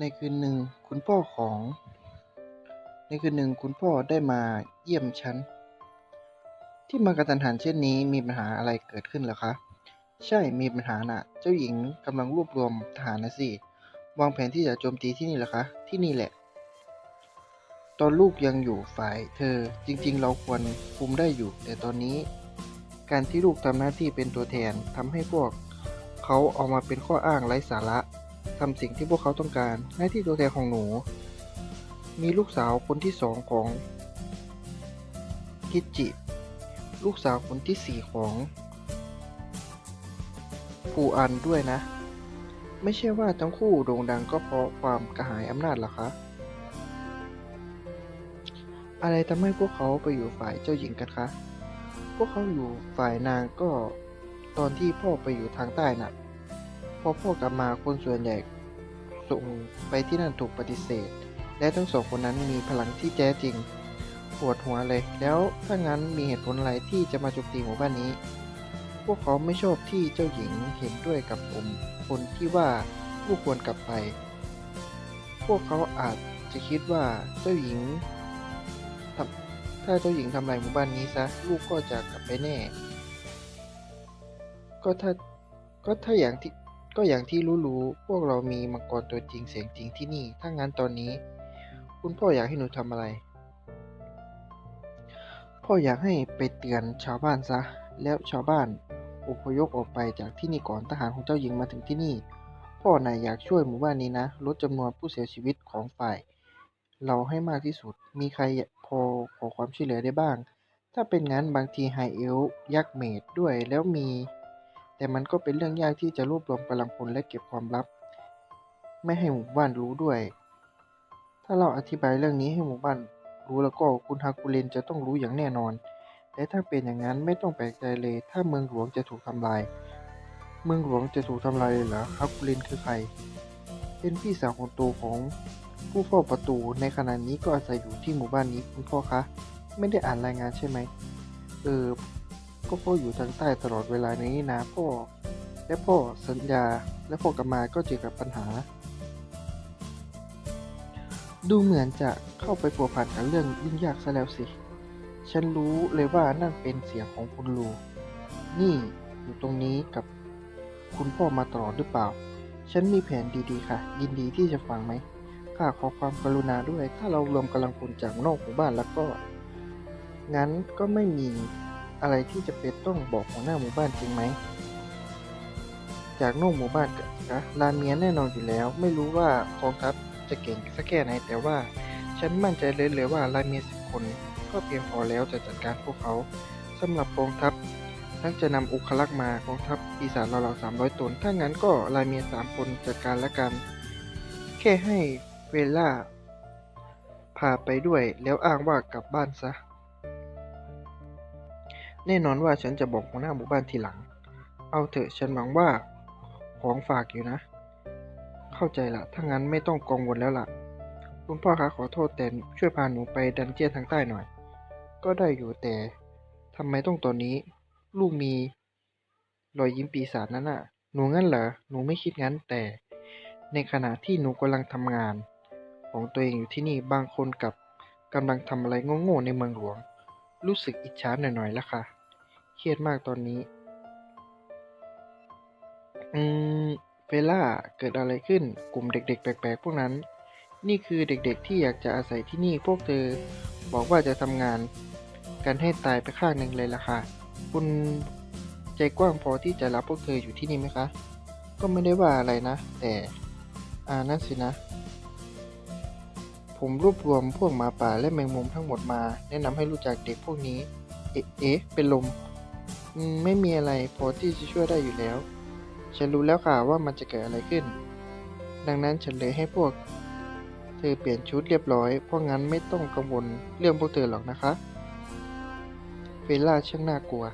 ในคืนหนึ่งคุณพ่อของ ในคืนหนึ่งคุณพ่อได้มาเยี่ยมฉัน ที่มากระทันหันเช่นนี้มีปัญหาอะไรเกิดขึ้นหรอคะ ใช่มีปัญหาน่ะ เจ้าหญิงกำลังรวบรวมทหารนะสิวางแผนที่จะโจมตีที่นี่หรอคะ ที่นี่แหละ ตอนลูกยังอยู่ฝ่ายเธอจริงๆ เราควรคุมได้อยู่ แต่ตอนนี้ การที่ลูกทำหน้าที่เป็นตัวแทนทำให้พวก เขาเอามาเป็นข้ออ้างไร้สาระ ทำสิ่งที่พวกเขาต้องการหน้าที่ตัวแทนของหนู มีลูกสาวคนที่สองของคิจิ ลูกสาวคนที่สี่ของฟูอันด้วยนะ ไม่ใช่ว่าทั้งคู่โด่งดังก็เพราะความกระหายอำนาจหรอคะ อะไรทำให้พวกเขาไปอยู่ฝ่ายเจ้าหญิงกันคะ พวกเขาอยู่ฝ่ายนางก็ตอนที่พ่อไปอยู่ทางใต้น่ะ พอพ่อกลับมาคนส่วนใหญ่ส่งไปที่นั่นถูกปฏิเสธ และทั้งสองคนนั้นมีพลังที่แท้จริงปวดหัวเลย แล้วถ้างั้นมีเหตุผลอะไรที่จะมาโจมตีหมู่บ้านนี้ พวกเขาไม่ชอบที่เจ้าหญิงเห็นด้วยกับผม คนที่ว่าผู้ควรกลับไป พวกเขาอาจจะคิดว่าเจ้าหญิงถ้าเจ้าหญิงทำลายหมู่บ้านนี้ซะลูกก็จะกลับไปแน่ ก็ถ้าก็ถ้าอย่างที่ ก็อย่างที่รู้ๆ พวกเรามีมังกรตัวจริงเสียงจริงที่นี่ ถ้างั้นตอนนี้ คุณพ่ออยากให้หนูทำอะไร พ่ออยากให้ไปเตือนชาวบ้านซะ แล้วชาวบ้านอพยพออกไปจากที่นี่ก่อนทหารของเจ้าหญิงมาถึงที่นี่ พ่อนายอยากช่วยหมู่บ้านนี้นะ ลดจำนวนผู้เสียชีวิตของฝ่าย เราให้มากที่สุด มีใครพอขอความช่วยเหลือได้บ้าง ถ้าเป็นงั้นบางทีไฮเอลยักษ์เมดด้วยแล้วมี แต่มันก็เป็นเรื่องยากที่จะรวบรวมกำลังพลและเก็บความลับ ไม่ให้หมู่บ้านรู้ด้วย ถ้าเราอธิบายเรื่องนี้ให้หมู่บ้านรู้แล้วก็คุณฮากุเรนจะต้องรู้อย่างแน่นอน และถ้าเป็นอย่างนั้นไม่ต้องแปลกใจเลย ถ้าเมืองหลวงจะถูกทำลาย เมืองหลวงจะถูกทำลายเลยเหรอฮากุเรนคือใคร เป็นพี่สาวคนโตของผู้เฝ้าประตูในขณะนี้ก็อาศัยอยู่ที่หมู่บ้านนี้คุณพ่อคะ ไม่ได้อ่านรายงานใช่ไหม เออ ก็พ่ออยู่ทางใต้ตลอดเวลานี้นะพ่อ และพ่อสัญญา และพ่อกลับมาก็เจอกับปัญหา ดูเหมือนจะเข้าไปผัวพันกับเรื่องยุ่งยากซะแล้วสิ ฉันรู้เลยว่านั่นเป็นเสียงของคุณลูนี่อยู่ตรงนี้กับคุณพ่อมาตลอดหรือเปล่า ฉันมีแผนดีๆค่ะ ยินดีที่จะฟังไหมข้าขอความกรุณาด้วย ถ้าเรารวมกำลังพลจากนอกหมู่บ้านแล้วก็ งั้นก็ไม่มี อะไรที่จะเป็นต้องบอกหัวหน้าหมู่บ้านจริงไหม จากนอกหมู่บ้านกะลาเมียแน่นอนอยู่แล้ว ไม่รู้ว่ากองทัพจะเก่งสักแค่ไหนแต่ว่า ฉันมั่นใจเลยเลยว่าลาเมียสิบคนก็เพียงพอแล้วจะจัดการพวกเขาสำหรับกองทัพทั้งจะนำอุคลักษ์มากองทัพปีศาจราเราสามร้อยตน ถ้างั้นก็ลาเมียสามคนจัดการละกัน แค่ให้เวล่าพาไปด้วยแล้วอ้างว่ากลับบ้านซะ แน่นอนว่าฉันจะบอกหัวหน้าหมู่บ้านทีหลัง เอาเถอะฉันหวังว่าของฝากอยู่นะ เข้าใจละถ้างั้นไม่ต้องกังวลแล้วล่ะ คุณพ่อคะขอโทษแต่ช่วยพาหนูไปดันเจียนทางใต้หน่อย ก็ได้อยู่แต่ทำไมต้องตอนนี้ ลูกมีรอยยิ้มปีศาจนั้นน่ะ หนูงั้นเหรอ หนูไม่คิดงั้นแต่ ในขณะที่หนูกำลังทำงาน ของตัวเองอยู่ที่นี่บางคนกับกำลังทำอะไรโง่ๆในเมืองหลวง รู้สึกอิจฉาหน่อยๆแล้วค่ะ เครียดมากตอนนี้ อืม เฟล่า เกิดอะไรขึ้น กลุ่มเด็กๆ แปลกๆ พวกนั้น นี่คือเด็กๆ ที่อยากจะอาศัยที่นี่ พวกเธอ บอกว่าจะทำงาน กันให้ตายไปข้างหนึ่งเลยล่ะค่ะ คุณใจกว้างพอที่จะรับพวกเธออยู่ที่นี่ไหมคะ ก็ไม่ได้ว่าอะไรนะ แต่ อ่า นั่นสินะ ผมรวบรวมพวกหมาป่าและแมงมุมทั้งหมดมา แนะนำให้รู้จักเด็กพวกนี้ เอ๊ะเอ๊ะเป็นลม อืมไม่มีอะไรพอที่จะช่วยได้อยู่แล้ว ฉันรู้แล้วค่ะว่ามันจะเกิดอะไรขึ้น ดังนั้นฉันเลยให้พวก เธอเปลี่ยนชุดเรียบร้อย เพราะงั้นไม่ต้องกังวลเรื่องพวกเธอหรอกนะคะ เฟล่าช่างน่ากลัว